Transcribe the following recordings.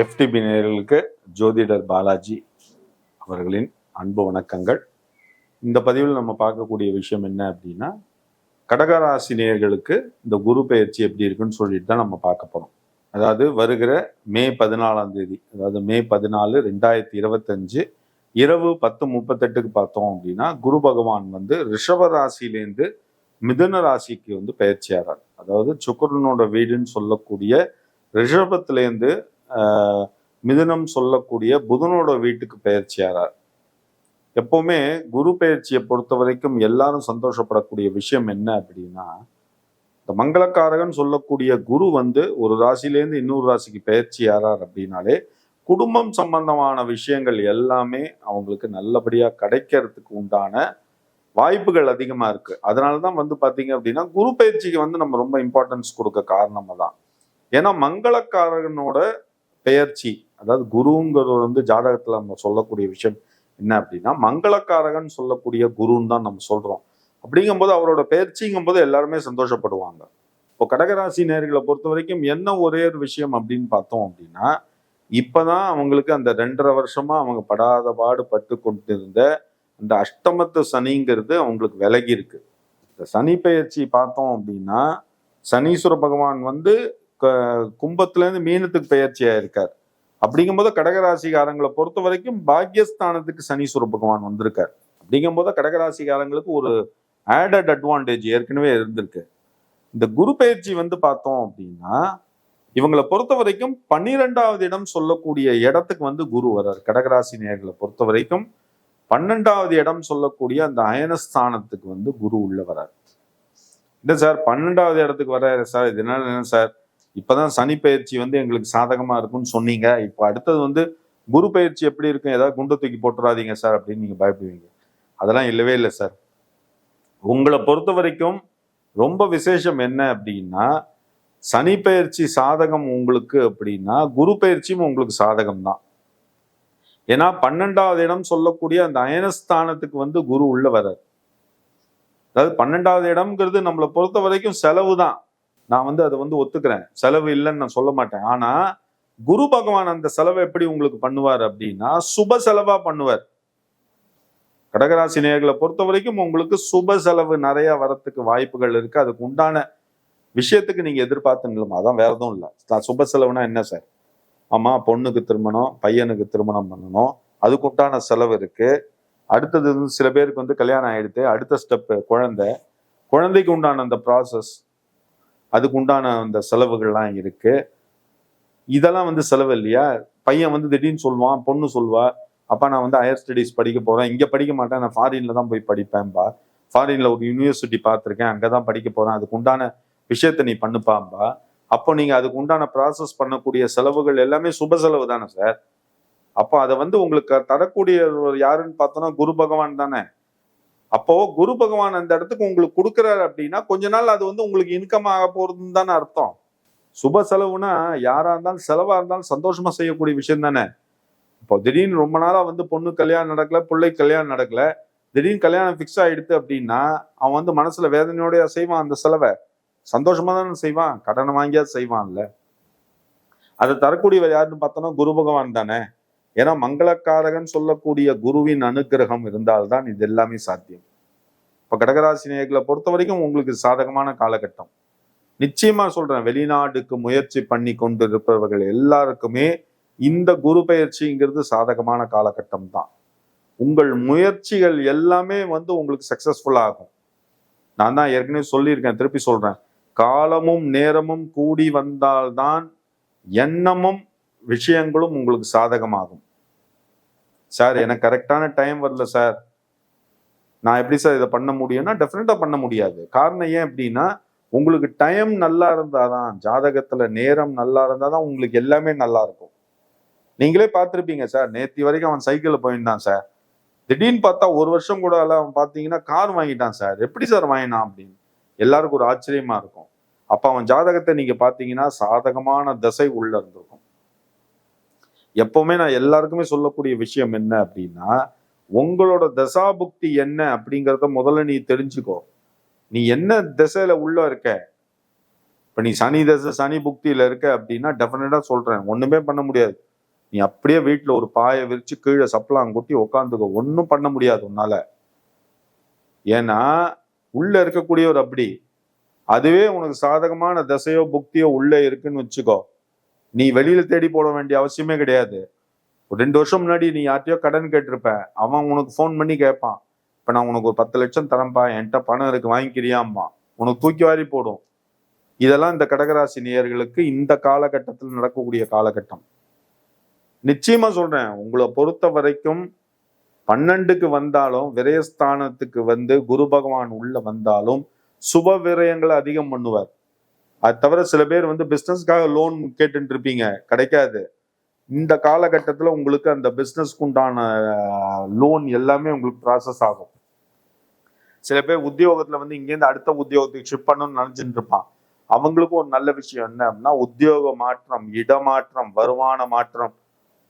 FTP நேர்களுக்கு ஜோதிடர் பாலாஜி அவர்களின் அன்பு வணக்கங்கள். இந்த பதிவில் நம்ம பார்க்கக்கூடிய விஷயம் என்ன அப்படின்னா கடகராசி நேர்களுக்கு இந்த குரு பயிற்சி எப்படி இருக்குன்னு சொல்லிட்டு தான் நம்ம பார்க்க போகிறோம் அதாவது வருகிற மே பதினாலாம் தேதி அதாவது மே பதினாலு ரெண்டாயிரத்தி இருபத்தஞ்சு இரவு பத்து முப்பத்தெட்டுக்கு பார்த்தோம் அப்படின்னா குரு பகவான் வந்து ரிஷப ராசியிலேருந்து மிதுன ராசிக்கு வந்து பயிற்சியாகிறார் அதாவது சுக்கரனோட வீடுன்னு சொல்லக்கூடிய ரிஷபத்திலேருந்து மிதுனம் சொல்லக்கூடிய புதனோட வீட்டுக்கு பயிற்சியாரார் எப்பவுமே குரு பயிற்சியை பொறுத்த வரைக்கும் எல்லாரும் சந்தோஷப்படக்கூடிய விஷயம் என்ன அப்படின்னா இந்த மங்களக்காரகன் சொல்லக்கூடிய குரு வந்து ஒரு ராசிலேருந்து இன்னொரு ராசிக்கு பயிற்சியாரார் அப்படின்னாலே குடும்பம் சம்பந்தமான விஷயங்கள் எல்லாமே அவங்களுக்கு நல்லபடியாக கிடைக்கிறதுக்கு உண்டான வாய்ப்புகள் அதிகமாக இருக்குது அதனால தான் வந்து பார்த்தீங்க அப்படின்னா குரு பயிற்சிக்கு வந்து நம்ம ரொம்ப இம்பார்ட்டன்ஸ் கொடுக்க காரணமாக தான் ஏன்னா மங்களக்காரகனோட பெயர்ச்சி அதாவது குருங்கிறது வந்து ஜாதகத்துல நம்ம சொல்லக்கூடிய விஷயம் என்ன அப்படின்னா மங்களக்காரகன் சொல்லக்கூடிய குருன்னு தான் நம்ம சொல்றோம். அப்படிங்கும்போது அவரோட பெயர்ச்சிங்கும் போது எல்லாருமே சந்தோஷப்படுவாங்க. இப்போ கடகராசி நேர்களை பொறுத்த வரைக்கும் என்ன ஒரே ஒரு விஷயம் அப்படின்னு பார்த்தோம் அப்படின்னா இப்பதான் அவங்களுக்கு அந்த ரெண்டரை வருஷமா அவங்க படாத பாடு பட்டு கொண்டிருந்த அந்த அஷ்டமத்து சனிங்கிறது அவங்களுக்கு விலகி இருக்கு. இந்த சனி பெயர்ச்சி பார்த்தோம் அப்படின்னா சனீஸ்வர பகவான் வந்து கும்பத்துலேருந்து மீனத்துக்கு பயிற்சி இருக்கார் அப்படிங்கும்போது கடகராசிகாரங்களை பொறுத்த வரைக்கும் பாக்யஸ்தானத்துக்கு சனீஸ்வர பகவான் வந்திருக்கார். அப்படிங்கும்போது கடகராசிகாரங்களுக்கு ஒரு ஆடட் அட்வான்டேஜ் ஏற்கனவே இருந்திருக்கு. இந்த குரு பயிற்சி வந்து பார்த்தோம் அப்படின்னா இவங்களை பொறுத்த வரைக்கும் பன்னிரெண்டாவது இடம் சொல்லக்கூடிய இடத்துக்கு வந்து குரு வர்றார் கடகராசி நேர்களை பொறுத்த வரைக்கும் பன்னெண்டாவது இடம் சொல்லக்கூடிய அந்த அயனஸ்தானத்துக்கு வந்து குரு உள்ள வரார். இல்லை சார்? பன்னெண்டாவது இடத்துக்கு வர்றாரு சார். இது என்ன சார்? இப்போதான் சனி பயிற்சி வந்து எங்களுக்கு சாதகமாக இருக்கும்னு சொன்னீங்க. இப்போ அடுத்தது வந்து குரு பயிற்சி எப்படி இருக்கும் ஏதாவது குண்டை தூக்கி போட்டுறாதீங்க சார் அப்படின்னு நீங்கள் பயப்படுவீங்க. அதெல்லாம் இல்லவே இல்லை சார். உங்களை பொறுத்த வரைக்கும் ரொம்ப விசேஷம் என்ன அப்படின்னா சனி பயிற்சி சாதகம் உங்களுக்கு அப்படின்னா குரு பயிற்சியும் உங்களுக்கு சாதகம் தான் ஏன்னா பன்னெண்டாவது இடம் சொல்லக்கூடிய அந்த அயனஸ்தானத்துக்கு வந்து குரு உள்ள வர்றார். அதாவது பன்னெண்டாவது இடம்ங்கிறது நம்மளை பொறுத்த வரைக்கும் செலவு தான் நான் வந்து அதை வந்து ஒத்துக்கிறேன். செலவு இல்லைன்னு நான் சொல்ல மாட்டேன். ஆனா குரு பகவான் அந்த செலவை எப்படி உங்களுக்கு பண்ணுவார் அப்படின்னா சுப செலவா பண்ணுவார். கடகராசி நேர்களை பொறுத்த வரைக்கும் உங்களுக்கு சுப செலவு நிறைய வரத்துக்கு வாய்ப்புகள் இருக்கு. அதுக்கு உண்டான விஷயத்துக்கு நீங்க எதிர்பார்த்துங்களுமா அதான் வேற எதுவும் இல்லை. சுப செலவுனா என்ன சார்? ஆமா பொண்ணுக்கு திருமணம் பையனுக்கு திருமணம் பண்ணணும். அதுக்கு உண்டான செலவு இருக்கு. அடுத்தது வந்து சில பேருக்கு வந்து கல்யாணம் ஆயிடுத்து அடுத்த ஸ்டெப் குழந்தை. குழந்தைக்கு உண்டான அந்த ப்ராசஸ் அதுக்கு உண்டான அந்த செலவுகள்லாம் இருக்கு. இதெல்லாம் வந்து செலவு இல்லையா? பையன் வந்து திடீர்னு சொல்லுவான் பொண்ணு சொல்வா அப்பா நான் வந்து ஹையர் ஸ்டடீஸ் படிக்க போறேன். இங்க படிக்க மாட்டேன். நான் ஃபாரின்ல தான் போய் படிப்பேன்பா. ஃபாரின்ல ஒரு யூனிவர்சிட்டி பார்த்துருக்கேன். அங்கதான் படிக்க போறேன். அதுக்கு உண்டான விஷயத்த நீ பண்ணுப்பாம்பா அப்போ நீங்க அதுக்கு உண்டான ப்ராசஸ் பண்ணக்கூடிய செலவுகள் எல்லாமே சுப செலவு தானே சார் அப்போ அதை வந்து உங்களுக்கு தரக்கூடிய யாருன்னு பார்த்தோன்னா குரு பகவான் தானே. அப்போ குரு பகவான் அந்த இடத்துக்கு உங்களுக்கு கொடுக்குறாரு அப்படின்னா கொஞ்ச நாள் அது வந்து உங்களுக்கு இன்கம் ஆக போறதுன்னு தானே அர்த்தம். சுப செலவுனா யாரா இருந்தாலும் செலவா இருந்தாலும் சந்தோஷமா செய்யக்கூடிய விஷயம் தானே. இப்போ திடீர்னு ரொம்ப நாளா வந்து பொண்ணு கல்யாணம் நடக்கல பிள்ளை கல்யாணம் நடக்கல திடீர்னு கல்யாணம் ஃபிக்ஸ் ஆயிடுத்து அப்படின்னா அவன் வந்து மனசுல வேதனையோடய செய்வான் அந்த செலவை. சந்தோஷமா தானே செய்வான் கடனை வாங்கியா செய்வான்ல. அதை தரக்கூடியவர் யாருன்னு பார்த்தோன்னா குரு பகவான் தானே. ஏன்னா மங்களக்காரகன் சொல்லக்கூடிய குருவின் அனுக்கிரகம் இருந்தால்தான் இது எல்லாமே சாத்தியம். இப்போ கடகராசி நேயர்களை பொறுத்த வரைக்கும் உங்களுக்கு சாதகமான காலகட்டம். நிச்சயமா சொல்றேன் வெளிநாடுக்கு முயற்சி பண்ணி கொண்டு இருப்பவர்கள் எல்லாருக்குமே இந்த குரு பயிற்சிங்கிறது சாதகமான காலகட்டம் தான். உங்கள் முயற்சிகள் எல்லாமே வந்து உங்களுக்கு சக்சஸ்ஃபுல் ஆகும். நான் தான் ஏற்கனவே சொல்லியிருக்கேன் திருப்பி சொல்றேன். காலமும் நேரமும் கூடி வந்தால்தான் எண்ணமும் விஷயங்களும் உங்களுக்கு சாதகமாகும். சார் எனக்கு கரெக்டான டைம் வரல சார். நான் எப்படி சார் இதை பண்ண முடியும்னா டெஃபினட்டாக பண்ண முடியாது. காரணம் ஏன் அப்படின்னா உங்களுக்கு டைம் நல்லா இருந்தால் தான் ஜாதகத்தில் நேரம் நல்லா இருந்தால் தான் உங்களுக்கு எல்லாமே நல்லா இருக்கும். நீங்களே பார்த்துருப்பீங்க சார் நேத்தி வரைக்கும் அவன் சைக்கிளில் போயிருந்தான் சார். திடீர்னு பார்த்தா ஒரு வருஷம் கூட அவன் பார்த்தீங்கன்னா கார் வாங்கிட்டான் சார். எப்படி சார் வாங்கினான் அப்படின்னு? எல்லாருக்கும் ஒரு ஆச்சரியமா இருக்கும். அப்போ அவன் ஜாதகத்தை நீங்கள் பார்த்தீங்கன்னா சாதகமான தசை உள்ள இருந்திருக்கும். எப்பவுமே நான் எல்லாருக்குமே சொல்லக்கூடிய விஷயம் என்ன அப்படின்னா உங்களோட தசாபுக்தி என்ன அப்படிங்கிறத முதல்ல நீ தெரிஞ்சுக்கோ. நீ என்ன திசையில உள்ள இருக்க? இப்ப நீ சனி தசை சனி புக்தியில இருக்க அப்படின்னா டெஃபினட்டா சொல்றேன். ஒண்ணுமே பண்ண முடியாது. நீ அப்படியே வீட்டுல ஒரு பாயை விரிச்சு கீழே சப்பலாம் கொட்டி உட்காந்துக்கோ ஒன்றும் பண்ண முடியாது உன்னால. ஏன்னா உள்ள இருக்கக்கூடியவர் அப்படி. அதுவே உனக்கு சாதகமான தசையோ புக்தியோ உள்ள இருக்குன்னு வச்சுக்கோ. நீ வெளியில தேடி போட வேண்டிய அவசியமே கிடையாது. ஒரு ரெண்டு வருஷம் முன்னாடி நீ யார்ட்டையோ கடன் கேட்டிருப்ப. அவன் உனக்கு ஃபோன் பண்ணி கேட்பான். இப்போ நான் உனக்கு ஒரு பத்து லட்சம் தரேன்ப்பா என்கிட்ட பணம் இருக்கு வாங்கிக்கிறியாம்மா. உனக்கு தூக்கி வாரி போடும். இதெல்லாம் இந்த கடகராசி நேயர்களுக்கு இந்த காலகட்டத்தில் நடக்கக்கூடிய காலகட்டம். நிச்சயமா சொல்றேன் உங்களை பொறுத்த வரைக்கும் பன்னெண்டுக்கு வந்தாலும் விரயஸ்தானத்துக்கு வந்து குரு பகவான் உள்ள வந்தாலும் சுப விரயங்களை அதிகம் பண்ணுவார். அது தவிர சில பேர் வந்து பிஸ்னஸ்க்காக லோன் கேட்டுட்டு இருப்பீங்க கிடைக்காது. இந்த காலகட்டத்தில் உங்களுக்கு அந்த பிஸ்னஸ்க்கு உண்டான லோன் எல்லாமே உங்களுக்கு ப்ராசஸ் ஆகும். சில பேர் உத்தியோகத்தில் வந்து இங்கேருந்து அடுத்த உத்தியோகத்துக்கு ஷிஃப்ட் பண்ணணும்னு நினச்சிட்டு இருப்பான் அவங்களுக்கும் ஒரு நல்ல விஷயம் என்ன அப்படின்னா உத்தியோக மாற்றம் இடமாற்றம் வருமான மாற்றம்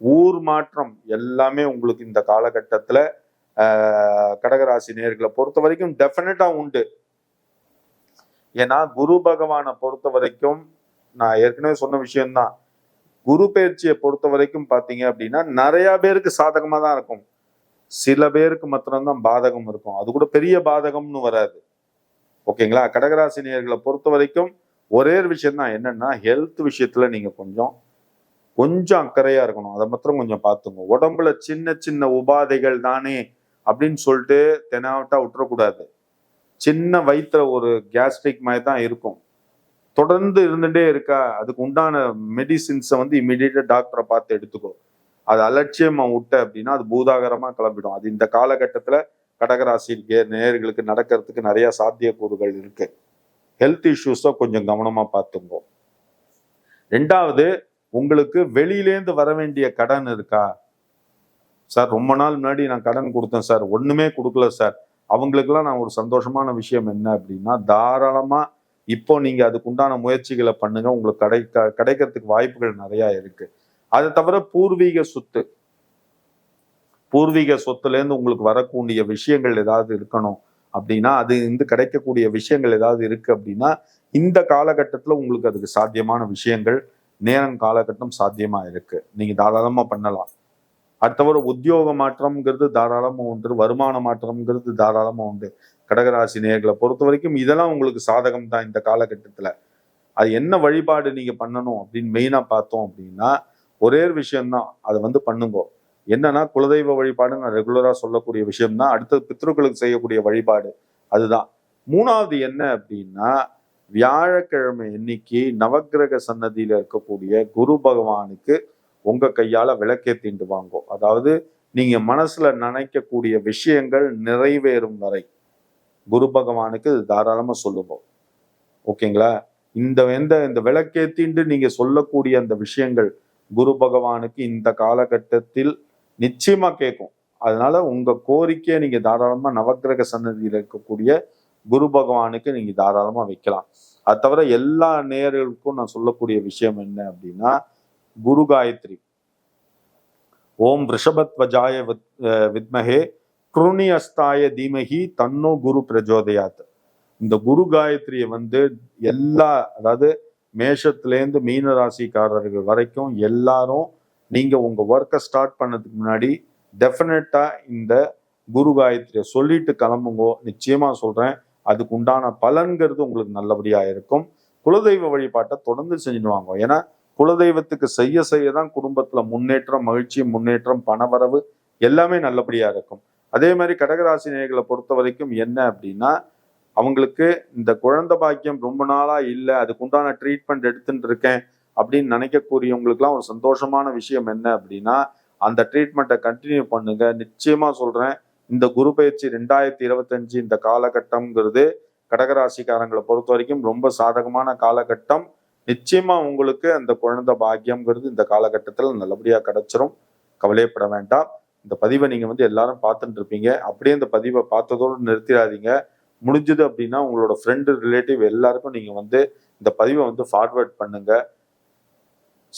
ஊர் மாற்றம் எல்லாமே உங்களுக்கு இந்த காலகட்டத்தில் கடகராசி நேர்களை பொறுத்த வரைக்கும் டெஃபினட்டாக உண்டு. ஏன்னா குரு பகவானை பொறுத்த வரைக்கும் நான் ஏற்கனவே சொன்ன விஷயம்தான். குரு பயிற்சியை பொறுத்த வரைக்கும் பார்த்தீங்க அப்படின்னா நிறைய பேருக்கு சாதகமாக தான் இருக்கும். சில பேருக்கு மாத்திரம்தான் பாதகம் இருக்கும். அது கூட பெரிய பாதகம்னு வராது. ஓகேங்களா? கடகராசினியர்களை பொறுத்த வரைக்கும் ஒரே ஒரு விஷயம் தான் என்னன்னா ஹெல்த் விஷயத்துல நீங்க கொஞ்சம் கொஞ்சம் அக்கறையா இருக்கணும். அதை மாத்திரம் கொஞ்சம் பார்த்துங்க. உடம்புல சின்ன சின்ன உபாதைகள் தானே அப்படின்னு சொல்லிட்டு தெனாவட்டா விட்டுறக்கூடாது. சின்ன வயிற்றுல ஒரு கேஸ்ட்ரிக் மாதிரி தான் இருக்கும். தொடர்ந்து இருந்துட்டே இருக்கா அதுக்கு உண்டான மெடிசின்ஸை வந்து இம்மிடியேட்டாக டாக்டரை பார்த்து எடுத்துக்கோ. அது அலட்சியமா விட்ட அப்படின்னா அது பூதாகரமா கிளம்பிடும். அது இந்த காலகட்டத்துல கடகராசி நேர்களுக்கு நடக்கிறதுக்கு நிறைய சாத்தியக்கூறுகள் இருக்கு. ஹெல்த் இஷ்யூஸை கொஞ்சம் கவனமா பார்த்துங்கோ ரெண்டாவது உங்களுக்கு வெளியிலேந்து வர வேண்டிய கடன் இருக்கா? சார் ரொம்ப நாள் முன்னாடி நான் கடன் கொடுத்தேன் சார். ஒண்ணுமே கொடுக்கல சார். அவங்களுக்கெல்லாம் நான் ஒரு சந்தோஷமான விஷயம் என்ன அப்படின்னா தாராளமா இப்போ நீங்க அதுக்கு உண்டான முயற்சிகளை பண்ணுங்க. உங்களுக்கு கிடைக்க கிடைக்கிறதுக்கு வாய்ப்புகள் நிறைய இருக்கு. அதை தவிர பூர்வீக சொத்து. பூர்வீக சொத்துல இருந்து உங்களுக்கு வரக்கூடிய விஷயங்கள் ஏதாவது இருக்கணும் அப்படின்னா அது வந்து கிடைக்கக்கூடிய விஷயங்கள் ஏதாவது இருக்கு அப்படின்னா இந்த காலகட்டத்துல உங்களுக்கு அதுக்கு சாத்தியமான விஷயங்கள் நேரம் காலகட்டம் சாத்தியமா இருக்கு. நீங்க தாராளமா பண்ணலாம். அது தவிர உத்தியோக மாற்றம்ங்கிறது தாராளமாக உண்டு வருமான மாற்றம்ங்கிறது தாராளமாக உண்டு. கடகராசி நேர்களை பொறுத்த வரைக்கும் இதெல்லாம் உங்களுக்கு சாதகம் தான் இந்த காலகட்டத்தில். அது என்ன வழிபாடு நீங்கள் பண்ணணும் அப்படின்னு மெயினாக பார்த்தோம் அப்படின்னா ஒரே விஷயம்தான். அதை வந்து பண்ணுங்க. என்னன்னா குலதெய்வ வழிபாடு நான் ரெகுலராக சொல்லக்கூடிய விஷயம்தான். அடுத்தது பித்ருக்களுக்கு செய்யக்கூடிய வழிபாடு அதுதான். மூணாவது என்ன அப்படின்னா வியாழக்கிழமை இன்னைக்கு நவக்கிரக சன்னதியில் இருக்கக்கூடிய குரு பகவானுக்கு உங்க கையால தீண்டு வாங்கோ. அதாவது நீங்க மனசுல நினைக்கக்கூடிய விஷயங்கள் நிறைவேறும் வரை. குரு பகவானுக்கு இது தாராளமா சொல்லுவோம் ஓகேங்களா? இந்த எந்த இந்த விளக்கேத்திண்டு நீங்க சொல்லக்கூடிய அந்த விஷயங்கள் குரு பகவானுக்கு இந்த காலகட்டத்தில் நிச்சயமா கேட்கும் அதனால உங்க கோரிக்கையை நீங்க தாராளமா நவக்கிரக சன்னதியில் இருக்கக்கூடிய குரு பகவானுக்கு நீங்க தாராளமா வைக்கலாம். அது தவிர எல்லா நேர்களுக்கும் நான் சொல்லக்கூடிய விஷயம் என்ன அப்படின்னா குரு காயத்ரி. ஓம் ரிஷபத்வஜாய வித் வித்மகே குருணி அஸ்தாய தீமகி தன்னோ குரு பிரஜோதயாத். இந்த குரு காயத்ரியை வந்து எல்லா அதாவது மேஷத்துலேருந்து மீன ராசிக்காரர்கள் வரைக்கும் எல்லாரும் நீங்கள் உங்கள் ஒர்க்கை ஸ்டார்ட் பண்ணதுக்கு முன்னாடி டெஃபினட்டாக இந்த குரு காயத்ரியை சொல்லிட்டு கிளம்புங்கோ நிச்சயமாக சொல்கிறேன் அதுக்கு உண்டான பலன்கிறது உங்களுக்கு நல்லபடியாக இருக்கும். குலதெய்வ வழிபாட்டை தொடர்ந்து செஞ்சுட்டு வாங்க. ஏன்னா குலதெய்வத்துக்கு செய்ய செய்ய தான் குடும்பத்துல முன்னேற்றம் மகிழ்ச்சி முன்னேற்றம் பணவரவு எல்லாமே நல்லபடியா இருக்கும். அதே மாதிரி கடகராசி நேர்களை பொறுத்த வரைக்கும் என்ன அப்படின்னா அவங்களுக்கு இந்த குழந்தை பாக்கியம் ரொம்ப நாளா இல்லை அதுக்கு உண்டான ட்ரீட்மெண்ட் எடுத்துட்டு இருக்கேன் அப்படின்னு நினைக்கக்கூடியவங்களுக்குலாம் ஒரு சந்தோஷமான விஷயம் என்ன அப்படின்னா அந்த ட்ரீட்மெண்ட்டை கண்டினியூ பண்ணுங்க. நிச்சயமா சொல்றேன் இந்த குரு பயிற்சி ரெண்டாயிரத்தி இருபத்தஞ்சு இந்த காலகட்டம்ங்கிறது கடகராசிக்காரங்களை பொறுத்த வரைக்கும் ரொம்ப சாதகமான காலகட்டம். நிச்சயமா உங்களுக்கு அந்த குழந்தை பாக்கியம்ங்கிறது இந்த காலகட்டத்தில் நல்லபடியா கிடைச்சிரும். கவலையப்பட வேண்டாம். இந்த பதிவை நீங்க வந்து எல்லாரும் பார்த்துட்டு இருப்பீங்க. அப்படியே இந்த பதிவை பார்த்ததோடு நிறுத்திடாதீங்க. முடிஞ்சது அப்படின்னா உங்களோட ஃப்ரெண்டு ரிலேட்டிவ் எல்லாருக்கும் நீங்க வந்து இந்த பதிவை வந்து ஃபார்வர்ட் பண்ணுங்க.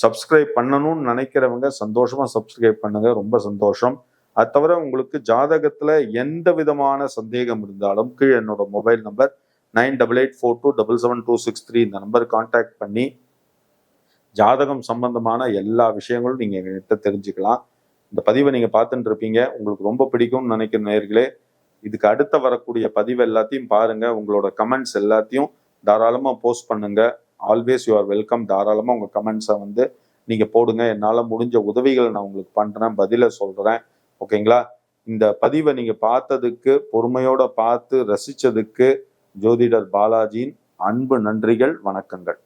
சப்ஸ்கிரைப் பண்ணணும்னு நினைக்கிறவங்க சந்தோஷமா சப்ஸ்கிரைப் பண்ணுங்க. ரொம்ப சந்தோஷம். அது தவிர உங்களுக்கு ஜாதகத்துல எந்த விதமான சந்தேகம் இருந்தாலும் கீழே என்னோட mobile number nine double eight four two double seven two six three இந்த நம்பர் காண்டாக்ட் பண்ணி ஜாதகம் சம்பந்தமான எல்லா விஷயங்களும் நீங்கள் எங்கள்கிட்ட தெரிஞ்சுக்கலாம். இந்த பதிவை நீங்கள் பார்த்துட்டு இருப்பீங்க. உங்களுக்கு ரொம்ப பிடிக்கும்னு நினைக்கிற நேர்களே இதுக்கு அடுத்த வரக்கூடிய பதிவு எல்லாத்தையும் பாருங்கள் உங்களோட கமெண்ட்ஸ் எல்லாத்தையும் தாராளமாக போஸ்ட் பண்ணுங்கள் ஆல்வேஸ் யூ ஆர் வெல்கம் தாராளமாக உங்கள் கமெண்ட்ஸை வந்து நீங்கள் போடுங்க. என்னால் முடிஞ்ச உதவிகளை நான் உங்களுக்கு பண்ணுறேன் பதிலை சொல்கிறேன் ஓகேங்களா இந்த பதிவை நீங்கள் பார்த்ததுக்கு பொறுமையோட பார்த்து ரசித்ததுக்கு ஜோதிடர் பாலாஜியின் அன்பு நன்றிகள் வணக்கங்கள்.